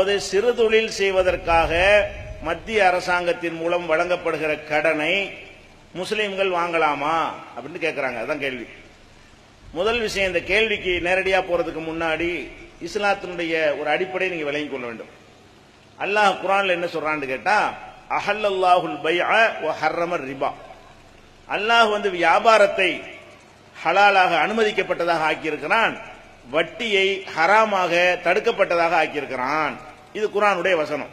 அதாவது சிறு தொழில் செய்வதற்காக மத்திய அரசாங்கத்தின் மூலம் வழங்கப்படுகிற கடனை முஸ்லீம்கள் வாங்கலாமா? அப்படின்னு கேட்கிறாங்க அதான் கேள்வி. முதல் விஷயம் இந்த கேள்விக்கு நேரடியா போறதுக்கு முன்னாடி இஸ்லாத்தினுடைய ஒரு அடிப்படை நீங்க விளங்கிக் கொள்ள வேண்டும். அல்லாஹ் குரான்ல என்ன சொல்றான்னு கேட்டா அஹல்லல்லாஹுல் பைஅ ஹர்ரமர் ரிபா. அல்லாஹ் வந்து வியாபாரத்தை ஹலாலாக அனுமதிக்கப்பட்டதாக ஆக்கியிருக்கிறான் வட்டியை ஹராமாக தடுக்கப்பட்டதாக ஆக்கியிருக்கிறான். இது குரானுடைய வசனம்.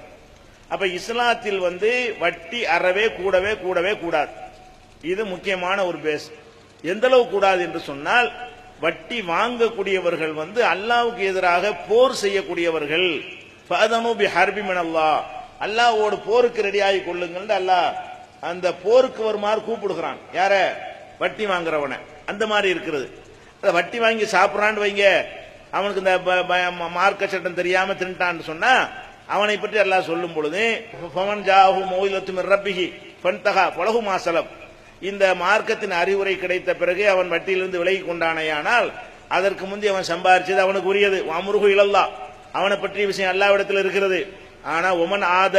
அப்ப இஸ்லாத்தில் வந்து வட்டி அறவே கூடவே கூடவே கூடாது. இது முக்கியமான ஒரு பேஸ் எந்த அளவு கூடாது என்று சொன்னால் வட்டி வாங்கக்கூடியவர்கள் வந்து அல்லாவுக்கு எதிராக போர் செய்யக்கூடியவர்கள். ஃபதனு ஹர்பி போருக்கு ரெடியாகி கொள்ளுங்கள் அல்லாஹ் அந்த போருக்கு வருமாறு கூப்பிடுகிறான். யார? வட்டி வாங்குறவனை. அந்த மாதிரி இருக்கிறது. வட்டி வாங்கி சாப்பிட்றான்னு வைங்க. அவனுக்கு இந்த ப- மார்க்க சட்டம் தெரியாம தின்ட்டான்னு சொன்னா அவனை பற்றி எல்லாம் சொல்லும் பொழுது ஃபமன் ஜாஹு மௌலத்து ரப்பிஹி ஃபன்தஹா பலகு மாசலம் இந்த மார்க்கத்தின் அறிவுரை கிடைத்த பிறகு அவன் வட்டியிலிருந்து விலகி கொண்டானேயானால் அதற்கு முந்தைய அவன் சம்பாரிச்சது அவனுக்கு உரியது. அமுருகு இழல்லா அவனை பற்றிய விஷயம் அல்லாவிடத்தில் இருக்கிறது. ஆனா ஒமன் ஆத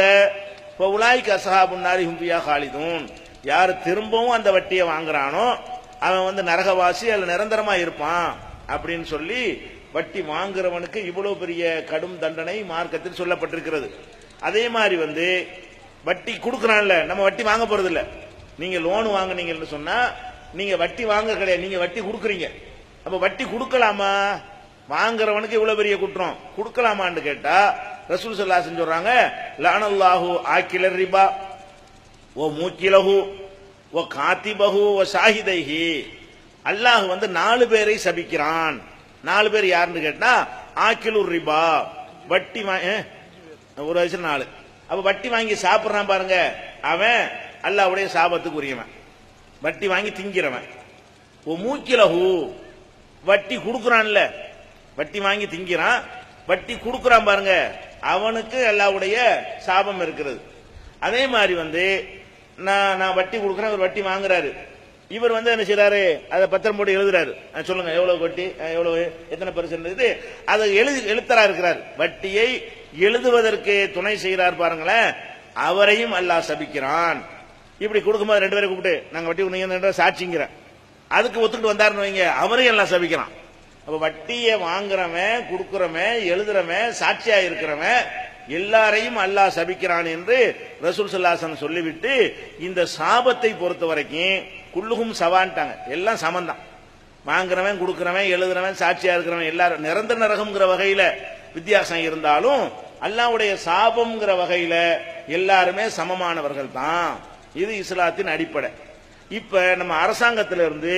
உலாய்க்கு அசஹாபுன் நாரி ஹும்பியா காலிதூன் யார் திரும்பவும் அந்த வட்டியை வாங்குறானோ அவன் வந்து நரகவாசி அல்ல நிரந்தரமா இருப்பான். அப்படின்னு சொல்லி வட்டி வாங்குறவனுக்கு இவ்வளவு பெரிய கடும் தண்டனை மார்க்கத்தில் சொல்லப்பட்டிருக்கிறது. அதே மாதிரி வந்து வட்டி கொடுக்கறான்ல நம்ம வட்டி வாங்க போறது இல்ல நீங்க லோன் வாங்குனீங்கன்னு சொன்னா நீங்க வட்டி வாங்க கிடையாது நீங்க வட்டி கொடுக்குறீங்க. அப்ப வட்டி கொடுக்கலாமா? வாங்குறவனுக்கு இவ்வளவு பெரிய குற்றம். கொடுக்கலாமான்னு கேட்டா ரசூல் சல்லாசன் சொல்றாங்க லானல்லாஹு ஆக்கிலர் ரிபா ஓ மூக்கிலஹு ஓ காத்திபஹு ஓ ஷாஹிதைஹி. அல்லாஹ் வந்து நாலு பேரை சபிக்கிறான். நாலு பேர் யாருன்னு கேட்டா ஆக்கிலூர் ரிபா. வட்டி ஒரு வயசு நாலு. அப்ப வட்டி வாங்கி சாப்பிடுறான் பாருங்க. அவன் அல்லாவுடைய சாபத்துக்கு உரியவன் வட்டி வாங்கி திங்கிறவன். ஓ மூக்கிலஹு வட்டி கொடுக்குறான்ல. வட்டி வாங்கி திங்கிறான். வட்டி கொடுக்குறான் பாருங்க. அவனுக்கு அல்லாவுடைய சாபம் இருக்கிறது. அதே மாதிரி வந்து நான் நான் வட்டி கொடுக்குறேன் அவர் வட்டி வாங்குறாரு. இவர் வந்து என்ன செய்யறாரு அதை பத்திரம் போட்டு எழுதுறாரு. சொல்லுங்க எவ்வளவு வட்டி எவ்வளவு எத்தனை பெர்சன்ட் இது. அதை எழுதி எழுத்தரா இருக்கிறார். வட்டியை எழுதுவதற்கு துணை செய்கிறார் பாருங்களேன். அவரையும் அல்லாஹ் சபிக்கிறான். இப்படி கொடுக்கும்போது ரெண்டு பேரும் கூப்பிட்டு நாங்க வட்டி கொடுங்க சாட்சிங்கிறேன். அதுக்கு ஒத்துக்கிட்டு வந்தாருன்னு வைங்க அவரையும் எல்லாம் சபிக்கிறான். அப்ப வட்டியை வாங்குறவன் கொடுக்குறவன் எழுதுறவன் சாட்சியா இருக்கிறவன் எல்லாரையும் அல்லாஹ் சபிக்கிறான் என்று ரசூல் சல்லாசன் சொல்லிவிட்டு இந்த சாபத்தை பொறுத்த வரைக்கும் குள்ளுகும் சவான்ட்டாங்க. எல்லாம் சமந்தான். வாங்குறவன் கொடுக்கிறவன் எழுதுறவன் சாட்சியா இருக்கிறவன் எல்லாரும் நிரந்தர நரகம்ங்கிற வகையில வித்தியாசம் இருந்தாலும் அல்லாவுடைய சாபம்ங்கிற வகையில எல்லாருமே சமமானவர்கள் தான். இது இஸ்லாத்தின் அடிப்படை. இப்ப நம்ம அரசாங்கத்திலிருந்து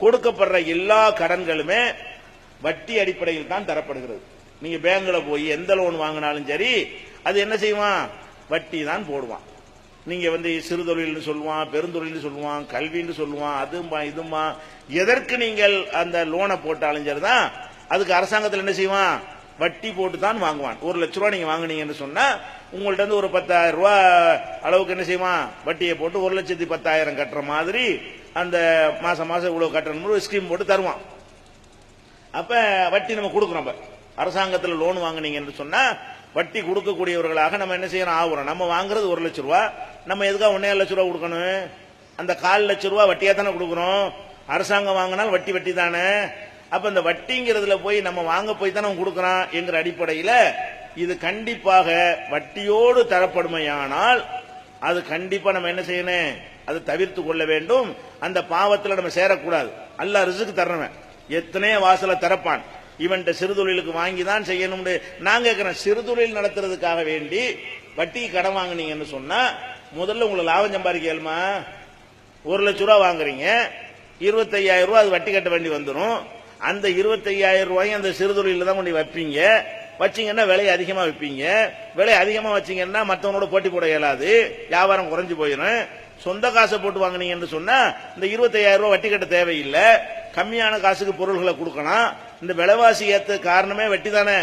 கொடுக்கப்படுற எல்லா கடன்களுமே வட்டி அடிப்படையில் தான் தரப்படுகிறது. நீங்க பேங்க்ல போய் எந்த லோன் வாங்கினாலும் சரி அது என்ன செய்வான்? வட்டி தான் போடுவான். நீங்க வந்து சிறு தொழில்னு சொல்லுவான் பெருந்தொழில்னு சொல்லுவான் கல்வின்னு சொல்லுவான் அதுமா இதுமா எதற்கு நீங்கள் அந்த லோனை போட்டாலும் சரிதான் அதுக்கு அரசாங்கத்தில் என்ன செய்வான்? வட்டி போட்டு தான் வாங்குவான். ஒரு லட்ச ரூபா நீங்க வாங்குனீங்கன்னு சொன்னா உங்கள்ட்ட இருந்து ஒரு பத்தாயிரம் ரூபா அளவுக்கு என்ன செய்வான்? வட்டியை போட்டு ஒரு லட்சத்தி பத்தாயிரம் கட்டுற மாதிரி அந்த மாசம் மாசம் இவ்வளவு கட்டணும் ஒரு ஸ்கீம் போட்டு தருவான். அப்ப வட்டி நம்ம கொடுக்குறோம் அரசாங்கத்தில் லோன் வாங்குனீங்கன்னு சொன்னா வட்டி கொடுக்கக்கூடியவர்களாக நம்ம என்ன செய்யறோம் ஆகுறோம். நம்ம வாங்குறது ஒரு லட்ச ரூபா. நம்ம எதுக்காக ஒன்னே லட்ச ரூபா கொடுக்கணும்? அந்த கால் லட்ச ரூபா வட்டியா தானே கொடுக்குறோம் அரசாங்கம் வாங்கினால் வட்டி வட்டி தானே அப்ப இந்த வட்டிங்கிறதுல போய் நம்ம வாங்க போய் தானே கொடுக்குறான் என்கிற அடிப்படையில இது கண்டிப்பாக வட்டியோடு தரப்படுமையானால் அது கண்டிப்பா நம்ம என்ன செய்யணும்? அதை தவிர்த்து கொள்ள வேண்டும். அந்த பாவத்தில் நம்ம சேரக்கூடாது. அல்ல ரிசுக்கு தரணும் எத்தனையோ வாசலை திறப்பான். இவன்கிட்ட சிறுதொழிலுக்கு வாங்கி தான் செய்யணும்னு நான் கேட்கிறேன் சிறுதொழில் நடத்துறதுக்காக வேண்டி வட்டி கடன் வாங்குனீங்கன்னு சொன்னா முதல்ல உங்களை லாபம் சம்பாதிக்க இயலுமா ஒரு லட்ச ரூபா வாங்குறீங்க. இருபத்தையாயிரம் ரூபா அது வட்டி கட்ட வேண்டி வந்துடும் அந்த இருபத்தையாயிரம் ரூபாயும் அந்த சிறுதொழில தான் கொண்டு வைப்பீங்க. வச்சிங்கன்னா விலை அதிகமாக விற்பீங்க. விலை அதிகமாக வச்சீங்கன்னா மற்றவனோட போட்டி போட இயலாது. வியாபாரம் குறைஞ்சு போயிடும் சொந்த காசை போட்டு வாங்குனீங்கன்னு சொன்னா இந்த இருபத்தையாயிரம் ரூபா வட்டி கட்ட தேவையில்லை. கம்மியான காசுக்கு பொருள்களை கொடுக்கலாம் இந்த விலைவாசி ஏற்ற காரணமே வெட்டி தானே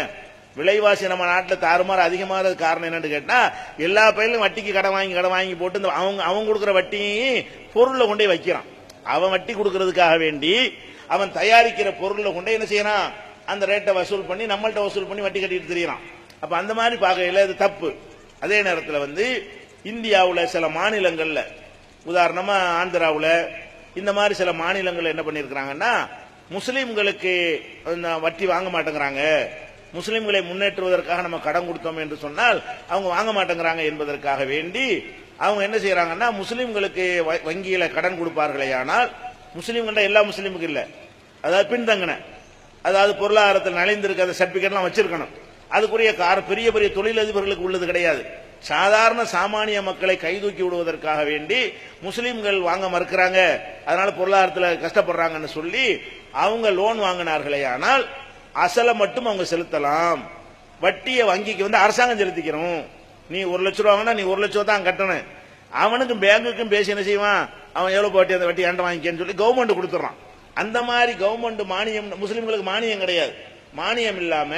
விலைவாசி நம்ம நாட்டில் தாறுமாறு அதிகமாக காரணம் என்னன்னு கேட்டால் எல்லா பயிலும் வட்டிக்கு கடன் வாங்கி கடன் வாங்கி போட்டு இந்த அவங்க அவன் கொடுக்குற வட்டியும் பொருளை கொண்டே வைக்கிறான். அவன் வட்டி கொடுக்கறதுக்காக வேண்டி அவன் தயாரிக்கிற பொருளை கொண்டே என்ன செய்யறான்? அந்த ரேட்டை வசூல் பண்ணி நம்மள்கிட்ட வசூல் பண்ணி வட்டி கட்டிட்டு தெரியறான். அப்போ அந்த மாதிரி பார்க்கையில இது தப்பு. அதே நேரத்தில் வந்து இந்தியாவில் சில மாநிலங்களில் உதாரணமாக ஆந்திராவில் இந்த மாதிரி சில மாநிலங்கள் என்ன பண்ணியிருக்கிறாங்கன்னா முஸ்லீம்களுக்கு வட்டி வாங்க மாட்டேங்கிறாங்க. முஸ்லிம்களை முன்னேற்றுவதற்காக நம்ம கடன் கொடுத்தோம் என்று சொன்னால் அவங்க வாங்க மாட்டேங்கிறாங்க என்பதற்காக வேண்டி அவங்க என்ன செய்யறாங்கன்னா முஸ்லிம்களுக்கு வ- வங்கியில கடன் கொடுப்பார்களே ஆனால் முஸ்லீம்கிட்ட எல்லா முஸ்லிமுக்கும் இல்லை. அதாவது பின்தங்கின. அதாவது பொருளாதாரத்தில் நலிந்திருக்க அந்த சர்டிபிகேட்லாம் வச்சிருக்கணும். அதுக்குரிய கார பெரிய பெரிய தொழிலதிபர்களுக்கு உள்ளது கிடையாது. சாதாரண சாமானிய மக்களை கைதூக்கி விடுவதற்காக வேண்டி முஸ்லீம்கள் வாங்க மறுக்கிறாங்க. அதனால பொருளாதாரத்தில் கஷ்டப்படுறாங்கன்னு சொல்லி அவங்க லோன் வாங்கினார்களே ஆனால் அசலை மட்டும் அவங்க செலுத்தலாம். வட்டியை வங்கிக்கு வந்து அரசாங்கம் செலுத்திக்கிறோம் நீ ஒரு லட்ச ரூபா வாங்கினா நீ ஒரு லட்சம் தான் கட்டணும். அவனுக்கும் பேங்குக்கும் பேசி என்ன செய்வான்? அவன் எவ்வளவு வட்டி அந்த வட்டி ஏண்ட வாங்கிக்கன்னு சொல்லி கவர்மெண்ட் கொடுத்துறான் அந்த மாதிரி கவர்மெண்ட் மானியம் முஸ்லீம்களுக்கு மானியம் கிடையாது. மானியம் இல்லாம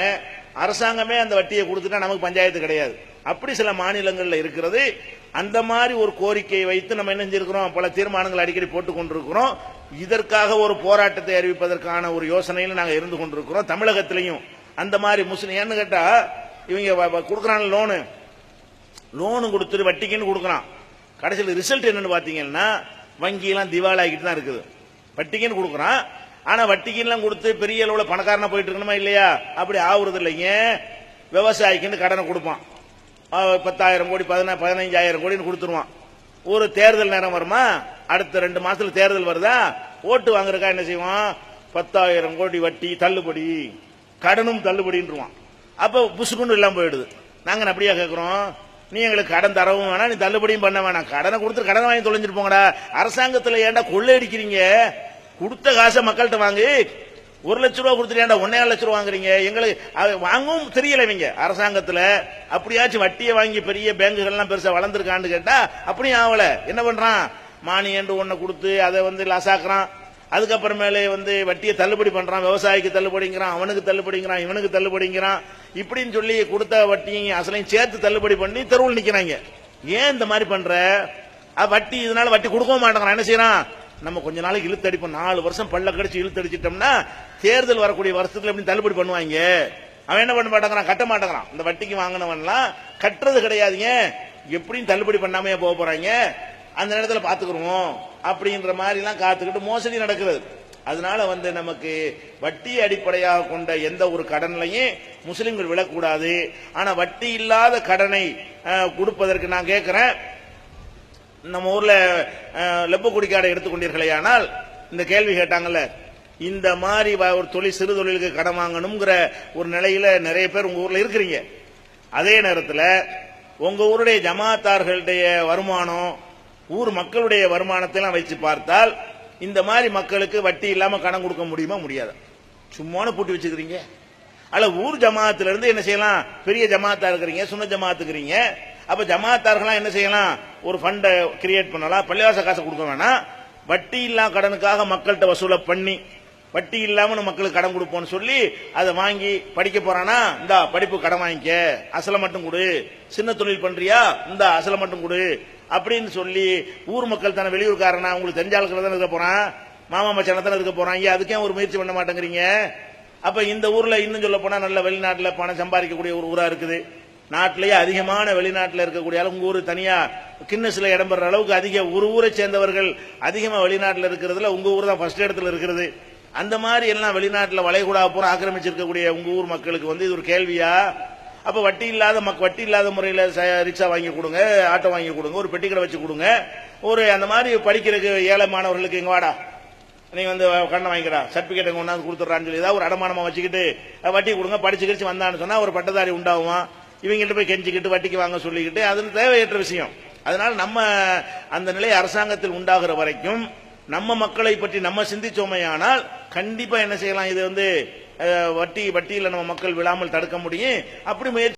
அரசாங்கமே அந்த வட்டியை கொடுத்துட்டா நமக்கு பஞ்சாயத்து கிடையாது. அப்படி சில மாநிலங்களில் இருக்கிறது. அந்த மாதிரி ஒரு கோரிக்கையை வைத்து நம்ம என்ன செஞ்சிருக்கிறோம்? பல தீர்மானங்கள் அடிக்கடி போட்டுக் கொண்டிருக்கிறோம். இதற்காக ஒரு போராட்டத்தை அறிவிப்பதற்கான ஒரு யோசனையில் நாங்கள் இருந்து கொண்டிருக்கிறோம். தமிழகத்திலையும். அந்த மாதிரி முஸ்லீம் ஏன்னு கேட்டா இவங்க வ- லோனு. லோனு கொடுத்துட்டு வட்டிக்குன்னு கொடுக்குறான். கடைசியில் ரிசல்ட் என்னன்னு பாத்தீங்கன்னா வங்கியெல்லாம் திவால் ஆகிட்டு தான் இருக்குது. வட்டிக்குன்னு கொடுக்குறான். ஆனா வட்டிக்குலாம் கொடுத்து பெரிய அளவுல பணக்காரனா போயிட்டு இருக்கணுமா இல்லையா? அப்படி ஆகுறது இல்லைங்க விவசாயிக்குன்னு கடனை கொடுப்பான். பத்தாயிரம் கோடி பதினா பதினைஞ்சாயிரம் கோடின்னு கொடுத்துருவான். ஒரு தேர்தல் நேரம் வருமா? அடுத்த ரெண்டு மாசத்துல தேர்தல் வருதா? ஓட்டு வாங்குறக்கா என்ன செய்வான்? பத்தாயிரம் கோடி வட்டி தள்ளுபடி. கடனும் தள்ளுபடின்றுவான். அப்ப புசுக்குன்னு எல்லாம் போயிடுது. நாங்க அப்படியா கேட்கிறோம் நீ எங்களுக்கு கடன் தரவும் வேணாம் நீ தள்ளுபடியும் பண்ண வேணாம். கடனை கொடுத்து கடன் வாங்கி தொலைஞ்சிட்டு போங்கடா. அரசாங்கத்துல ஏன்டா கொள்ளையடிக்கிறீங்க? கொடுத்த காசை மக்கள்கிட்ட வாங்கி ஒரு லட்ச ரூபா கொடுத்துட்டு ஒன்னே லட்ச ரூபா வாங்குறீங்க. எங்களுக்கு வாங்கவும் தெரியல இவங்க. அரசாங்கத்துல அப்படியாச்சும் வட்டியை வாங்கி பெரிய பேங்குகள்லாம் பெருசா வளர்ந்துருக்கான்னு கேட்டா அப்படியும் ஆகல என்ன பண்றான்? மானியன்று ஒன்ன கொடுத்து அதை வந்து லாசாக்குறான். அதுக்கப்புறமேலே வந்து வட்டியை தள்ளுபடி பண்றான். விவசாயிக்கு தள்ளுபடிங்கிறான் அவனுக்கு தள்ளுபடிங்கிறான் இவனுக்கு தள்ளுபடிங்கிறான். இப்படின்னு சொல்லி கொடுத்த வட்டியும் அசலையும் சேர்த்து தள்ளுபடி பண்ணி தெருவில் நிக்கிறாங்க. ஏன் இந்த மாதிரி பண்ற? வட்டி இதனால வட்டி கொடுக்க மாட்டேங்கிறான். என்ன செய்யறான்? நம்ம கொஞ்ச நாளைக்கு இழுத்தடிப்போம். நாலு வருஷம் பல்ல கடிச்சு இழுத்தடிச்சிட்டோம்னா தேர்தல் வரக்கூடிய வருஷத்துல எப்படி தள்ளுபடி பண்ணுவாங்க? அவன் என்ன பண்ண மாட்டேங்கிறான்? கட்ட மாட்டேங்கிறான். இந்த வட்டிக்கு வாங்கினவன்லாம் கட்டுறது கிடையாதுங்க எப்படியும் தள்ளுபடி பண்ணாமையே போக போறாங்க. அந்த நேரத்துல பாத்துக்கிறோம் அப்படின்ற மாதிரி எல்லாம் காத்துக்கிட்டு மோசடி நடக்கிறது அதனால வந்து நமக்கு வட்டி அடிப்படையாக கொண்ட எந்த ஒரு கடன்லையும் முஸ்லிம்கள் விழக்கூடாது ஆனா வட்டி இல்லாத கடனை கொடுப்பதற்கு நான் கேட்கிறேன் நம்ம ஊர்ல லெப்ப குடிக்காடை எடுத்துக்கொண்டீர்களே ஆனால் இந்த கேள்வி கேட்டாங்கல்ல இந்த மாதிரி வ- ஒரு தொழில் சிறு தொழிலுக்கு கடன் வாங்கணுங்கிற ஒரு நிலையில நிறைய பேர் உங்க ஊர்ல இருக்கிறீங்க. அதே நேரத்தில் உங்க ஊருடைய ஜமாத்தார்களுடைய வருமானம் ஊர் மக்களுடைய வருமானத்தை வச்சு பார்த்தால் இந்த மாதிரி மக்களுக்கு வட்டி இல்லாம கடன் கொடுக்க முடியுமா முடியாது? சும்மான பூட்டி வச்சுக்கிறீங்க. அல்ல ஊர் ஜமாத்துல இருந்து என்ன செய்யலாம்? பெரிய ஜமாத்தா இருக்கிறீங்க சுன்ன ஜமாத்துக்கிறீங்க. அப்ப ஜமாத்தார்கள்லாம் என்ன செய்யலாம்? ஒரு ஃபண்டை கிரியேட் பண்ணலாம். பள்ளிவாச காசை கொடுக்க வேணாம். வட்டி இல்லா கடனுக்காக மக்கள்கிட்ட வசூலை பண்ணி வட்டி இல்லாம நம்ம மக்களுக்கு கடன் கொடுப்போம்னு சொல்லி அதை வாங்கி படிக்க போறானா? இந்தா படிப்பு கடன் வாங்கிக்க. அசலை மட்டும் கொடு. சின்ன தொழில் பண்றியா? இந்தா அசலை மட்டும் கொடு. அப்படின்னு சொல்லி ஊர் மக்கள் தானே வெளியூர்காரனா? உங்களுக்கு தெரிஞ்ச ஆளுக்கு தானே இருக்க போறான்? மாமா மச்சான தானே இருக்க போறான்? ஏன் அதுக்கே ஒரு முயற்சி பண்ண மாட்டேங்கிறீங்க? அப்ப இந்த ஊர்ல இன்னும் சொல்ல போனா நல்ல வெளிநாட்டுல பணம் சம்பாதிக்கக்கூடிய ஒரு ஊரா இருக்குது. நாட்டிலேயே அதிகமான வெளிநாட்டில் இருக்கக்கூடிய அளவு உங்கள் ஊர் தனியாக கின்னஸில் இடம் பெற அளவுக்கு அதிக ஒரு ஊரை சேர்ந்தவர்கள் அதிகமாக வெளிநாட்டில் இருக்கிறதுல உங்கள் ஊர் தான் ஃபர்ஸ்ட் இடத்துல இருக்கிறது. அந்த மாதிரி எல்லாம் வெளிநாட்டில் வளைகுடா பூரா ஆக்கிரமிச்சிருக்கக்கூடிய உங்கள் ஊர் மக்களுக்கு வந்து இது ஒரு கேள்வியா? அப்போ வட்டி இல்லாத மக் வட்டி இல்லாத முறையில் ச- ரிக்ஷா வாங்கி கொடுங்க ஆட்டோ வாங்கி கொடுங்க ஒரு பெட்டிக்கடை வச்சு கொடுங்க ஒரு அந்த மாதிரி படிக்கிறதுக்கு ஏழை மாணவர்களுக்கு எங்கள் வாடா. நீ வந்து கண்ணை வாங்கிக்கிறா சர்டிஃபிகேட் கொண்டாந்து கொடுத்துட்றான்னு சொல்லி ஏதாவது ஒரு அடமானமாக வச்சுக்கிட்டு வட்டி கொடுங்க படிச்சு கிடிச்சு வந்தான்னு சொன்னால் ஒரு பட்டதாரி உண்டாகுவான். இவங்ககிட்ட போய் கெஞ்சிக்கிட்டு வட்டிக்கு வாங்க சொல்லிக்கிட்டு அது தேவையற்ற விஷயம். அதனால நம்ம அந்த நிலை அரசாங்கத்தில் உண்டாகிற வரைக்கும் நம்ம மக்களை பற்றி நம்ம சிந்திச்சோமையானால் கண்டிப்பா என்ன செய்யலாம்? இது வந்து வட்டி வட்டியில நம்ம மக்கள் விழாமல் தடுக்க முடியும். அப்படி முயற்சி